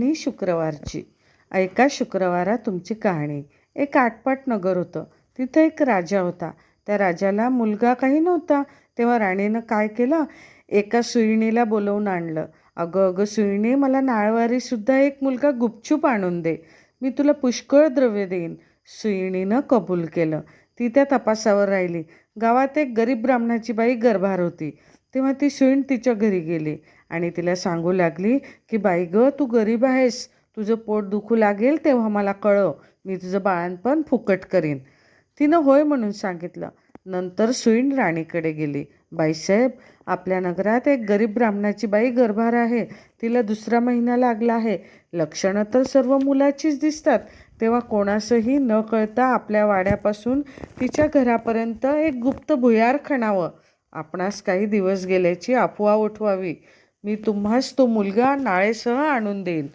आणि शुक्रवारची. ऐका शुक्रवारा तुमची कहाणी. एक आटपाट नगर होतं. तिथं एक राजा होता. त्या राजाला मुलगा काही नव्हता. तेव्हा राणीनं काय केलं? एका सुईणीला बोलवून आणलं. अगं अगं सुईणी मला नाळवारीसुद्धा एक मुलगा गुपचूप आणून दे. मी तुला पुष्कळ द्रव्य देईन. सुईणीनं कबूल केलं. ती त्या तपासावर राहिली. गावात एक गरीब ब्राह्मणाची बाई गर्भार होती. तेव्हा ती सुईण तिच्या घरी गेली. आणि तिला सांगू लागली की बाई गं तू गरीब आहेस. तुझं पोट दुखू लागेल तेव्हा मला कळव. मी तुझं बाळणपण फुकट करीन. तिनं होय म्हणून सांगितलं. नंतर सुईण राणीकडे गेली. बाईसाहेब आपल्या नगरात एक गरीब ब्राह्मणाची बाई गर्भार आहे. तिला दुसरा महिना लागला आहे. लक्षणं तर सर्व मुलाचीच दिसतात. तेव्हा कोणासही न कळता आपल्या वाड्यापासून तिच्या घरापर्यंत एक गुप्त भुयार खणावं. आपणास काही दिवस गेल्याची अफवा उठवावी. मी तुम्हास तो मुलगा नाळेसह आणून देईन.